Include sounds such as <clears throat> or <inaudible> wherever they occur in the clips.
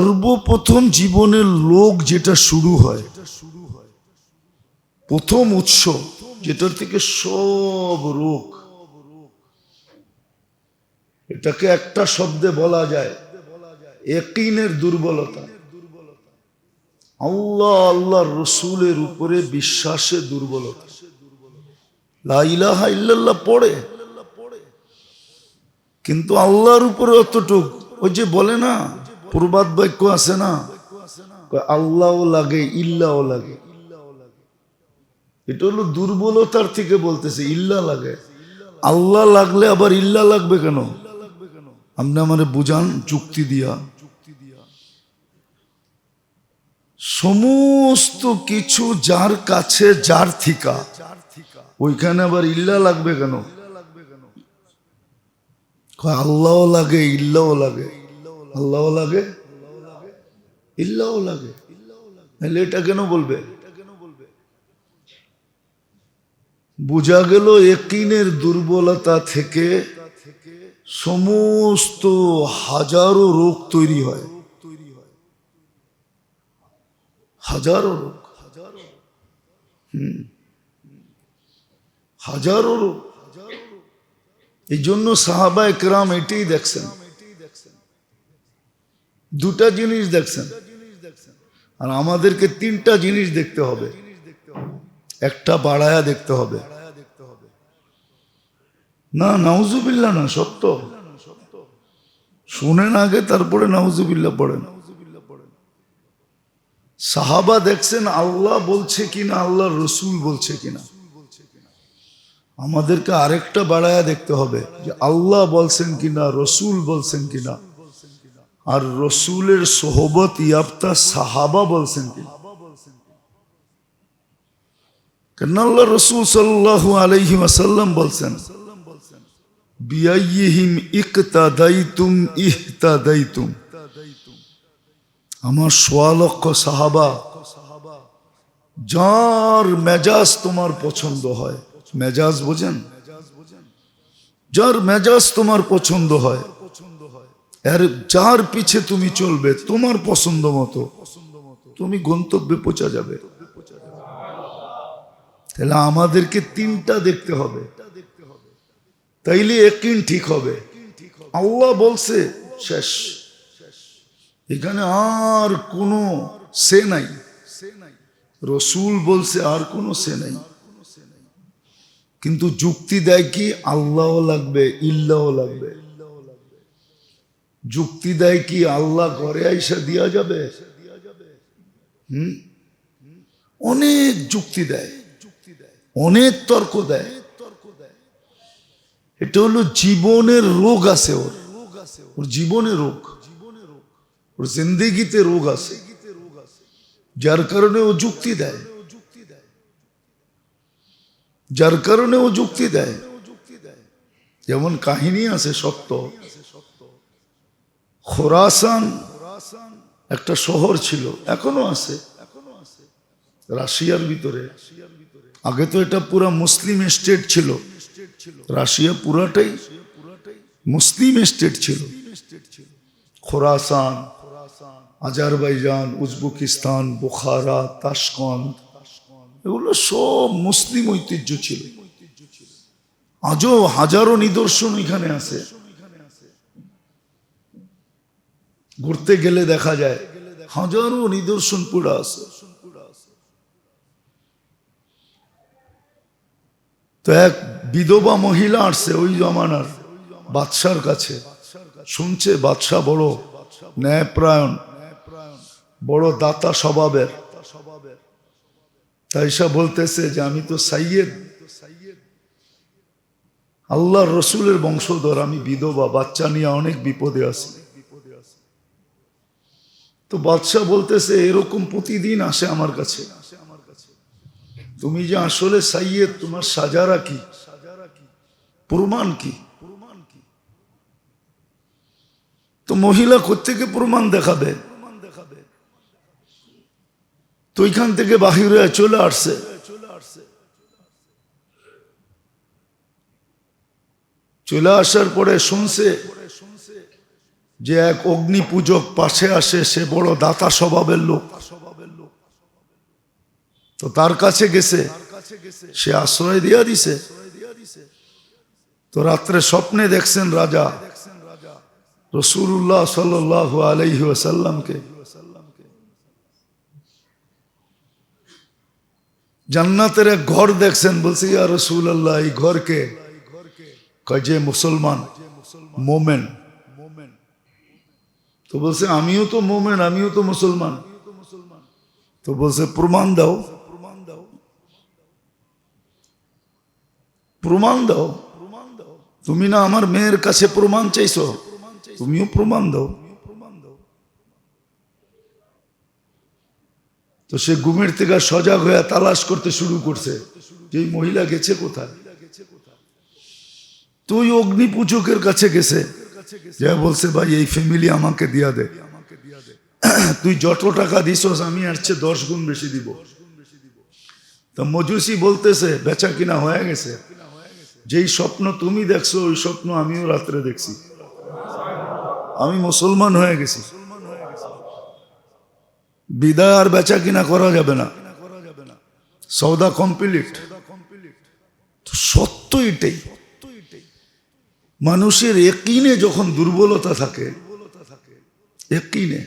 সর্বপ্রথম জীবনের লোক যেটা শুরু হয়, প্রথম উৎস যেটার থেকে সব রোগ। এটাকে একটা শব্দে বলা যায় একিনের দুর্বলতা। আল্লাহ আল্লাহ রসুলের উপরে বিশ্বাসের দুর্বলতা। লা ইলাহা ইল্লাল্লাহ পড়ে। কিন্তু আল্লাহর উপরে অতটুক। ওই যে বলে না প্রবাদ বাক্য আছে না? আল্লাহও লাগে ইল্লাও লাগে। এটা হলো দুর্বলতার থেকে বলতেছে, ইল্লা লাগে। আল্লাহ লাগলে আবার ইল্লা লাগবে কেন? আপনি আমার বুঝান, যুক্তি দিয়া। সমস্ত কিছু যার কাছে, যার থিকা ওইখানে আবার ইল্লা লাগবে কেন? কয়, আল্লাহও লাগে ইল্লাও লাগে। আল্লাহও লাগে ইল্লাও লাগে। তাহলে এটা কেন বলবে? বোঝা গেল একিনের দুর্বলতা থেকে সমস্ত হাজারো রোগ তৈরি হয়। হাজারো রোগ। হাজারো রোগ। এই জন্য সাহাবা একরাম এটাই দেখছেন। দুটা জিনিস দেখছেন। আর আমাদেরকে তিনটা জিনিস দেখতে হবে। একটা বাড়ায়া দেখতে হবে। না নাউজুবিল্লা না, সত্য। শুনেন আগে, তারপরে নাউজুবিল্লা পড়েন। সাহাবা দেখছেন আল্লাহ বলছে কিনা আল্লাহ রসুল বলছে কিনা। আমাদেরকে আরেকটা বাড়ায়া দেখতে হবে যে আল্লাহ বলছেন কিনা, রসুল বলছেন কিনা। আর রসুলের সোহবত ইয়াপ্তা সাহাবা বলছেন কিনা কেন আল্লাহ রসুল সাল্লাহু আলাইহি ওয়াসাল্লাম বলছেন বিয়াইহিম ইকতাদাইতুম ইহতাদাইতুম। আমার সোয়া লক্ষ সাহাবা, যার মেজাজ তোমার পছন্দ হয়, মেজাজ বোঝেন? যার মেজাজ তোমার পছন্দ হয় এর যার পিছে তুমি চলবে, তোমার পছন্দ মতো, তুমি গন্তব্যে পৌঁছা যাবে। তাহলে আমাদেরকে তিনটা দেখতে হবে। তাইলে একিন ঠিক হবে। আল্লাহ বলছে, শেষ। এখানে আর কোনো সে নাই। রসুল বলছে, আর কোনো সে নাই। কিন্তু যুক্তি দেয় কি আল্লাহ লাগবে ইল্লাহ লাগবে। যুক্তি দেয় কি আল্লাহ ঘরে আইসা দিয়া যাবে? হুম? অনেক যুক্তি দেয়। যুক্তি দেয় অনেক তর্ক দেয়। তর্ক দেয় এটা হলো জীবনের রোগ আছে ওর। রোগ ওর জীবনে রোগ। ওর জিন্দিগিতে রোগ আছে। যার কারণে ও যুক্তি দেয়। যার কারণে ও যুক্তি দেয়। যেমন কাহিনী আছে সত্য। খোরাসান একটা শহর ছিল, এখনও আছে। রাশিয়ার ভিতরে। আগে তো এটা পুরা মুসলিম স্টেট ছিল। রাশিয়া পুরাটাই মুসলিম স্টেট ছিল। Khorasan, Azerbaijan, Uzbekistan, Bukhara Tashkent এগুলো সব মুসলিম ঐতিহ্য ছিল। আজও হাজারো নিদর্শন এখানে আছে। ঘুরতে গেলে দেখা যায় হাজারো নিদর্শন পুরা আছে। তো এক বিধবা মহিলা আসছে ওই জমানার বাদশার কাছে। শুনছে বাদশাহ বড় ন্যায়প্রায়ণ, বড় দাতা স্বভাবের। তাই সব বলতেছে যে আমি তো সাইয়েদ। আল্লাহ রসুলের বংশধর, আমি বিধবা, বাচ্চা নিয়ে অনেক বিপদে আছি। তো বাদশাহ বলতেছে, এরকম প্রতিদিন আসে আমার কাছে। তুমি যে আসলে সাইয়েদ, তোমার সাজারা কি? প্রমাণ কি? তো মহিলা থেকে প্রমাণ দেখাবে? তো ওইখান থেকে বাহিরে চলে আসছে। চলে আসার পরে শুনছে যে এক অগ্নি পূজক পাশে আসে, সে বড় দাতা স্বভাবের লোক। তো তার কাছে গেছে, সে আশ্রয় দিয়া দিছে। তো রাত্রে স্বপ্নে দেখছেন রাজা রসুল্লাহ সাল আলাইহি ওয়াসাল্লামকে। জান্নাতের এক ঘর দেখছেন, বলছে, ইয়া রসুল আল্লাহ এই ঘরকে? কয়, যে মুসলমান মোমেন তো বলছে, আমিও তো মোমেন, আমিও তো মুসলমান। তো বলছে, প্রমাণ দাও। প্রমাণ দাও। তুমি না আমার মেয়ের কাছে প্রমাণ চাইছো? তুমিও প্রমাণ দাও। তো সে ঘুমের থেকে সজাগ হয়ে তালাশ করতে শুরু করছে, যে মহিলা গেছে কোথায়? তুই অগ্নি পূজকের কাছে গেছে। যা বলছে, ভাই, এই ফ্যামিলি আমাকে দিয়া দে। <clears throat> তুই যত টাকা দিছস, আমি আর চেয়ে দশ গুণ বেশি দিব। তো মজুসি বলতেছে, বেচা কিনা হয়ে গেছে। যেই স্বপ্ন তুমি দেখছ, ওই স্বপ্ন আমিও রাত্রে দেখছি। আমি মুসলমান হয়ে গেছি। বিদায় আর বেচা কিনা করা যাবে না। সৌদা কমপ্লিট। সত্য এটাই। মানুষের একিনে যখন দুর্বলতা থাকে একিনে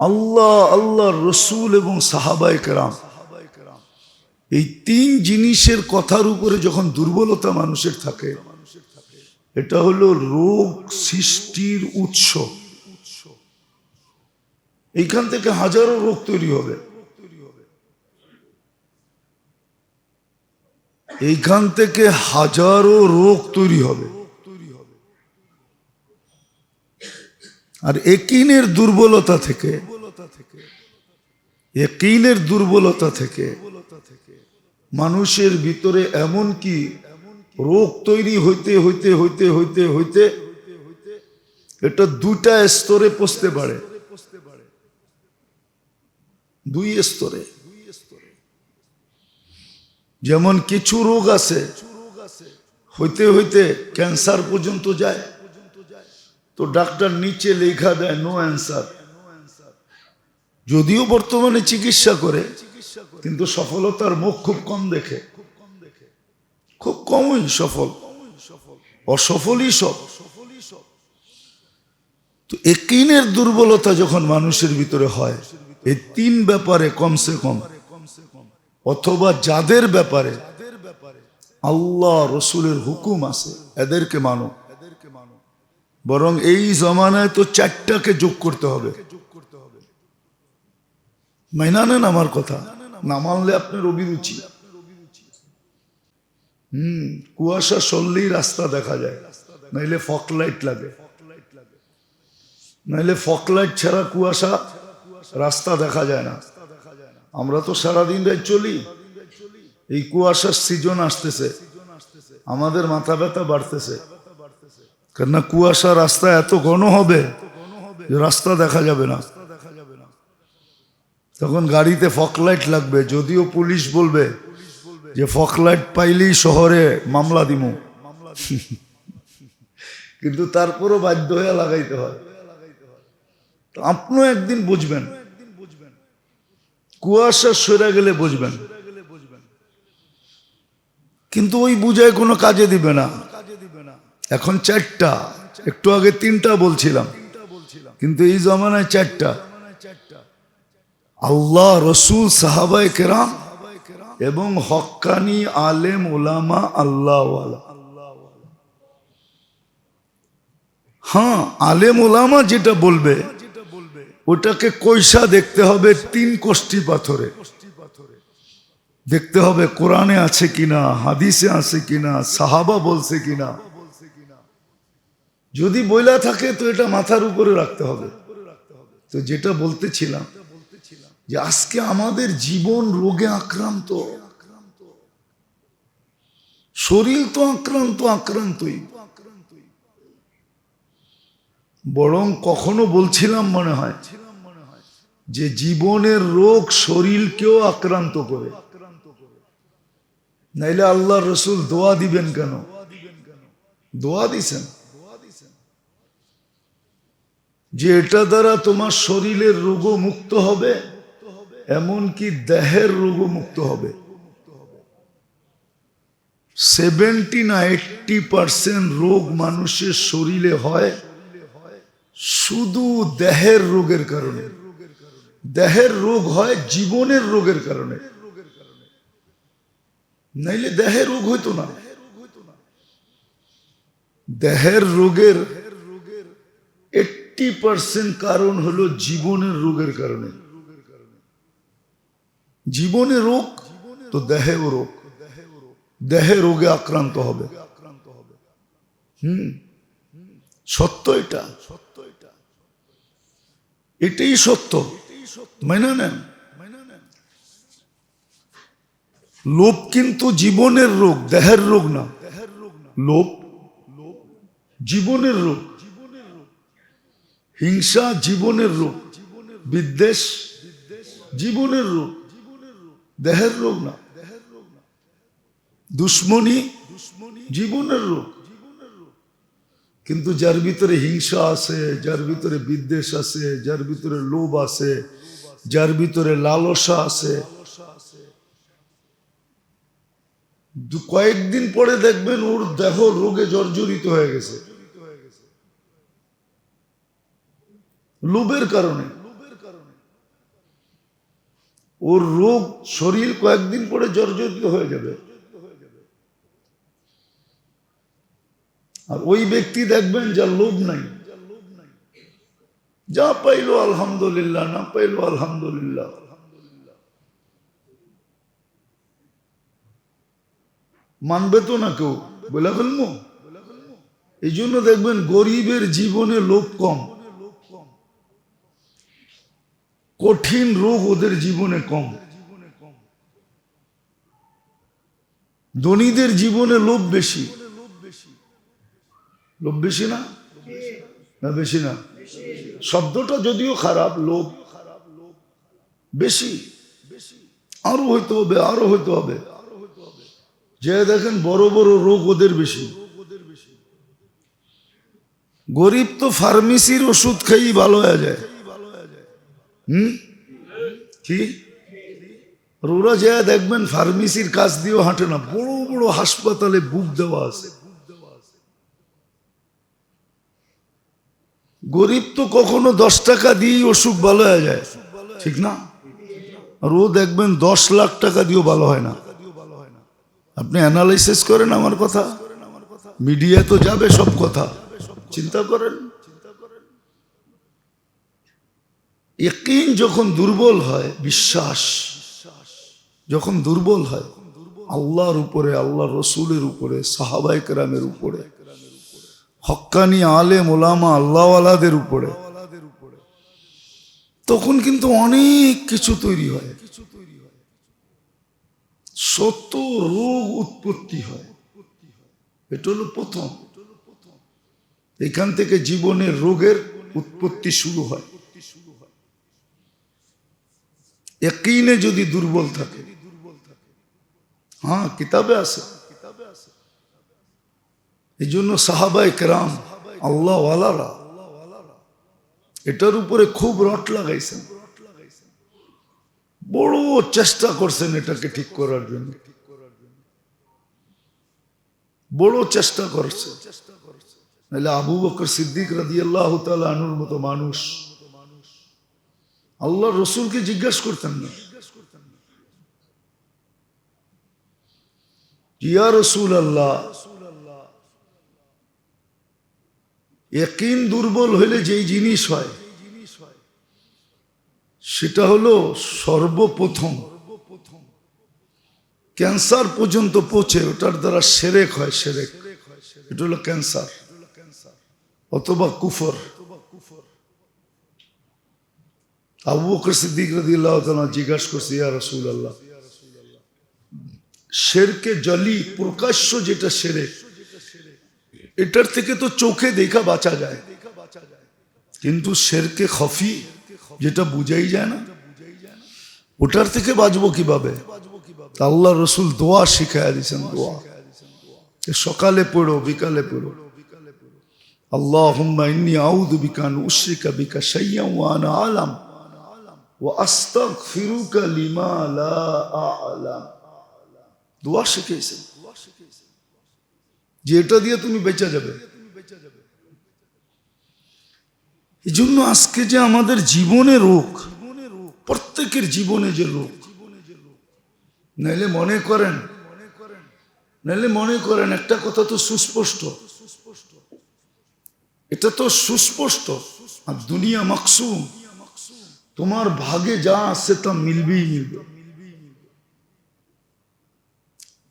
আল্লাহ আল্লাহ রসুল এবং সাহাবাই কেরাম, এই তিন জিনিসের কথার উপরে যখন দুর্বলতা মানুষের থাকে, এটা হলো রোগ সৃষ্টির উৎস। এইখান থেকে হাজারো রোগ তৈরি হবে। এইখান থেকে হাজারো রোগ তৈরি হবে। আর একিনের দুর্বলতা থেকে, একিনের দুর্বলতা থেকে মানুষের ভিতরে এমন কি রোগ তৈরি হইতে হইতে হইতে হইতে হইতে এটা দুটা স্তরে পৌঁছতে পারে। দুই স্তরে। যেমন কিছু রোগ আছে, হইতে হইতে ক্যান্সার পর্যন্ত যায়। তো ডাক্তার নিচে লেখা দেয় নো অ্যান্সার যদিও বর্তমানে চিকিৎসা করে, কিন্তু সফলতার মুখ খুব কম দেখে। খুব কমই সফল। অসফলই সব। তো একিনের দুর্বলতা যখন মানুষের ভিতরে হয় এই তিন ব্যাপারে কমসে কম অথবা যাদের ব্যাপারে আল্লাহ রসুলের হুকুম আছে, এদেরকে মানো। বরং এই জমানায় তো চারটাকে যোগ করতে হবে। মাইনা নেন আমার কথা। না মানলে আপনার অভিরুচি। হুম, কুয়াশা সরলেই রাস্তা দেখা যায়। নাইলে ফক লাইট লাগে। নাইলে ফক লাইট ছাড়া কুয়াশা রাস্তা দেখা যায় না। আমরা তো সারাদিন রাত চলি। এই কুয়াশার সিজন আসতেছে। আমাদের মাথা ব্যথা বাড়তেছে। কেননা কুয়াশা রাস্তা এত ঘন হবে রাস্তা দেখা যাবে না। তখন গাড়িতে ফকলাইট লাগবে। যদিও পুলিশ বলবে যে ফকলাইট পাইলেই শহরে মামলা দিমু। কিন্তু তারপরও বাধ্য হয়ে লাগাইতে হয়। তো আপনিও একদিন বুঝবেন। কুয়াশা সরে গেলে বুঝবেন। কিন্তু ওই বুঝায় কোনো কাজে দিবে না। এখন চারটা, একটু আগে তিনটা বলছিলাম। কিন্তু এই জমানায় চারটা। আল্লাহ, রসুল সাহাবাই কেরাম এবং হক্কানি আলেম ওলামা আল্লাহ হ্যাঁ আলেম ওলামা যেটা বলবে ওটাকে কৈশা দেখতে হবে তিন কোষ্ঠী পাথরে। দেখতে হবে কোরআনে আছে কিনা, হাদিসে আছে কিনা, সাহাবা বলছে কিনা। যদি বইলা থাকে তো এটা মাথার উপরে রাখতে হবে। তো যেটা বলতেছিলাম যে আজকে আমাদের জীবন রোগে আক্রান্ত। শরীর তো আক্রান্ত, আক্রান্তই। বরং কখনো বলছিলাম মনে হয় যে জীবনের রোগ শরীরকেও আক্রান্ত করে। নাইলে আল্লাহ রসুল দোয়া দিবেন কেন? দোয়া দিছেন। যে এটা দ্বারা তোমার শরীরের রোগও মুক্ত হবে, এমনকি দেহের রোগও মুক্ত হবে। সেভেন্টি না এইটটি পার্সেন্ট রোগ মানুষের শরীরে হয়। শুধু দেহের রোগের কারণে। দেহের রোগ হয় জীবনের রোগের কারণে। নাইলে দেহের রোগ হইতো না। দেহের রোগের এইটটি পার্সেন্ট কারণ হলো জীবনের রোগের কারণে। জীবনে রোগ, তো দেহেও রোগ। দেহে রোগে আক্রান্ত হবে। হুম সত্য এটা সত্য এটা। এটাই সত্য। মেনে নেন। লোভ কিন্তু জীবনের রোগ, দেহের রোগ না। লোভ, জীবনের রোগ। হিংসা জীবনের রোগ। বিদ্বেষ জীবনের রোগ। দেহের রোগ না। দুশ্মনী জীবনের রোগ। কিন্তু যার ভিতরে হিংসা আছে, যার ভিতরে বিদ্বেষ আছে, যার ভিতরে লোভ আছে, যার ভিতরে লালসা আছে কয়েকদিন পরে দেখবেন ওর দেহ রোগে জর্জরিত হয়ে গেছে। লোভের কারণে। ওর রোগ শরীর কয়েকদিন পরে জর্জরিত হয়ে যাবে। আর ওই ব্যক্তি দেখবেন যার লোভ নাই। যা পাইলো আলহামদুলিল্লাহ, না পাইলো আলহামদুলিল্লাহ। মানবে তো না কেউ? বলে ফেলব। এই জন্য দেখবেন গরিবের জীবনে লোভ কম। কঠিন রোগ ওদের জীবনে কম। ধনীদের জীবনে লোভ বেশি। লোভ বেশি না? না, বেশি না? শব্দটা যদিও খারাপ, লোভ বেশি, আরও হইতে হবে, আরও হইতে হবে। যে দেখেন, বড় বড় রোগ ওদের বেশি। গরিব তো ফার্মেসির ওষুধ খেয়েই ভালো হয়ে যায়। হুম? কি? ওরা যা দেখবেন, ফার্মেসির কাজ দিয়েও হাঁটে না। বড় বড় হাসপাতালে বুক দেওয়া আছে। গরিব তো কখনো দশ টাকা দিয়েই অসুখ ভালো হয়ে যায়। ঠিক না? আর ও দেখবেন দশ লাখ টাকা দিয়েও ভালো হয় না। আপনি অ্যানালাইসিস করেন আমার কথা। মিডিয়া তো যাবে সব কথা। চিন্তা করেন। একদিন যখন দুর্বল হয়, বিশ্বাস। যখন দুর্বল হয়, আল্লাহর উপরে আল্লাহ রসুলের উপরে সাহাবাই কেরামের উপরে। হক্কানি আলে মোলামা আল্লাহওয়ালাদের উপরে। তখন কিন্তু অনেক কিছু তৈরি হয়। সত্য রোগ উৎপত্তি হয়। এটা হলো প্রথম। এখান থেকে জীবনের রোগের উৎপত্তি শুরু হয়। একইনে যদি দুর্বল থাকে। হ্যাঁ কিতাবে আছে। এই জন্য সাহাবাই কেরাম আল্লাহ এটার উপরে খুব রট লাগাইছেন। বড় চেষ্টা করছেন এটাকে ঠিক করার জন্য। বড় চেষ্টা করছে। নাহলে আবু বকর সিদ্দিক রাদি আল্লাহ আনুর মতো মানুষ। আল্লাহ রসুলকে জিজ্ঞাসা করতেন না। ইয়া রসুল আল্লাহ একিন দুর্বল হইলে যেই জিনিস হয়, সেটা হলো সর্বপ্রথম। ক্যান্সার পর্যন্ত পৌঁছে, ওটার দ্বারা সেরেক হয়, সেরেক। এটা হলো ক্যান্সার অথবা কুফর। আবু বকর সিদ্দিক রাদিয়াল্লাহু তাআলা জিজ্ঞাসা করছে, ইয়া রাসূলুল্লাহ শেরকে জলি প্রকাশ্য যেটা সেরে এটার থেকে তো চোখে দেখা বাঁচা যায়। কিন্তু শেরকে খফি, যেটা বুঝাই যায় না, ওটার থেকে বাঁচবো কীভাবে? আল্লাহ রসুল দোয়া শিখায় দিয়েছেন, দোয়া। সকালে পড়ো, বিকালে পড়ো। আল্লাহ যে এটা দিয়ে তুমি বেঁচে যাবে। এই জন্য আজকে যে আমাদের জীবনে রোগ, প্রত্যেকের জীবনে যে রোগ, নাইলে মনে করেন, নাইলে মনে করেন একটা কথা তো সুস্পষ্ট। এটা তো সুস্পষ্ট। আর দুনিয়া মাকসুম। তোমার ভাগে যা আছে তা মিলবেই মিলবে।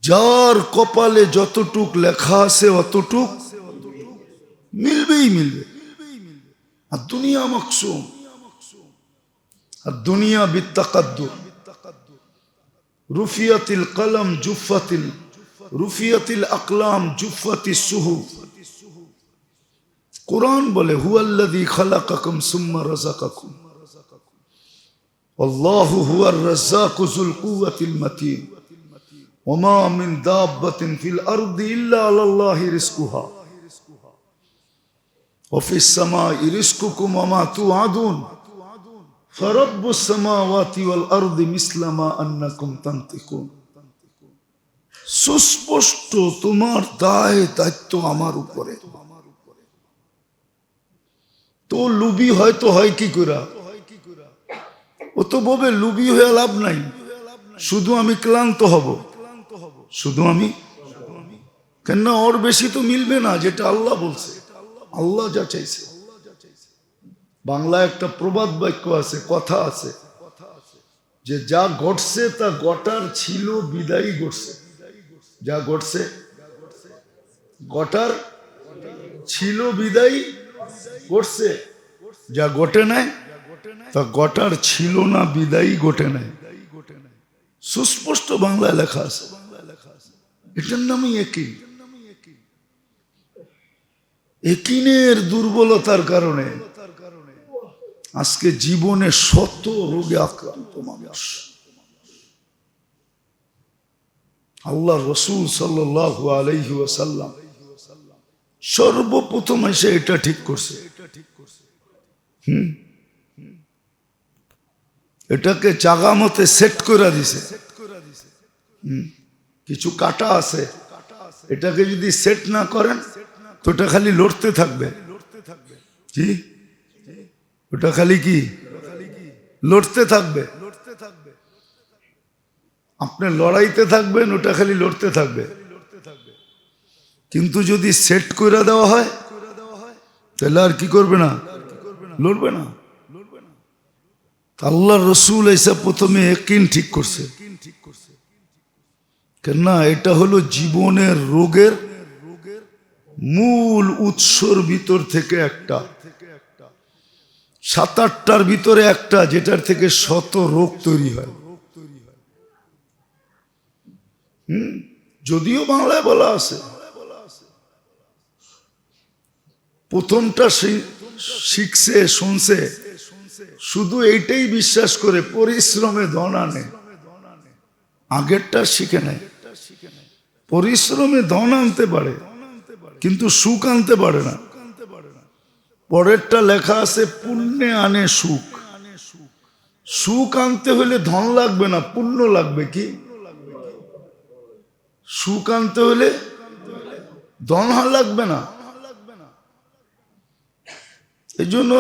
যার কপালে যতটুক লেখা আছে অতটুক মিলবেই মিলবে। আর দুনিয়া মাকসুম। আর দুনিয়া বিত্তাকাদ্দুর। রুফিয়াতিল কলম জুফাতিল রুফিয়াতিল আকলাম জুফাতি সুহু কোরআন বলে, হুয়াল্লাযী খালাকাকুম সুম্মা রাযাকাকুম। আল্লাহু হুয়ার রাজ্জাকু যুল কুওয়াতিল মাতিন। ওমা মিন দাব্বাতিন ফিল আরদি ইল্লা আলাল্লাহি রিজকুহা وفي السماء رزقكم وما توعدون فرب السماوات والأرض مثل ما أنكم تنطقون সুস্পষ্ট তোমার দায় দায়িত্ব আমার উপরে তো লুবি হয়তো হয় কি করা ও তো বলবে লুবি হয়ে লাভ নাই শুধু আমি ক্লান্ত হব শুধু আমি? কেন ওর বেশি তো মিলবে না, যেটা আল্লাহ বলছে। আল্লাহ যা চাইছে। বাংলা একটা প্রবাদ বাক্য আছে, কথা আছে, যে যা ঘটছে তা গটার ছিল, বিদায়ী ঘটছে। যা ঘটছে গটার ছিল, বিদায়ী ঘটছে। যা ঘটে নাই, তা গটার ছিল না, বিদায়ী ঘটে নাই। সুস্পষ্ট বাংলায় লেখা আছে। এটার নামই একই। একিনের দুর্বলতার কারণে আজকে জীবনে শত রোগে আক্রান্ত মানুষ। আল্লাহ রসুল ওয়াসাল্লাম সর্বপ্রথম এসে এটা ঠিক করছে। হুম? এটাকে জাগা মতে সেট করে দিছে। হুম, কিছু কাটা আছে, এটাকে যদি সেট না করেন, তো ওটা খালি লড়তে থাকবে। জি? ওটা খালি কি? লড়তে থাকবে। আপনি লড়াইতে থাকবেন, ওটা খালি লড়তে থাকবে। কিন্তু যদি সেট করে দেওয়া হয়, তাহলে আর কি করবে না? লড়বে না। আল্লাহ রসুল এসে প্রথমে একিন ঠিক করছে। কেননা এটা হলো জীবনের রোগের মূল উৎসর ভিতর থেকে একটা। সাত আটটার ভিতরে একটা যেটার থেকে শত রোগ তৈরি হয়। হুম, যদিও বাংলায় বলা আছে। প্রথমটা শিখছে শুনছে। শুধু এইটাই বিশ্বাস করে পরিশ্রমে ধন আনে। আগেরটা শিখে নেয়। পরিশ্রমে ধন আনতে পারে, কিন্তু সুখ আনতে পারে না। পরেরটা লেখা আছে, পুণ্যে আনে সুখ। সুখ আনতে হলে ধন লাগবে না, পুণ্য লাগবে কি? সুখ আনতে হলে ধন লাগবে না। এই জন্য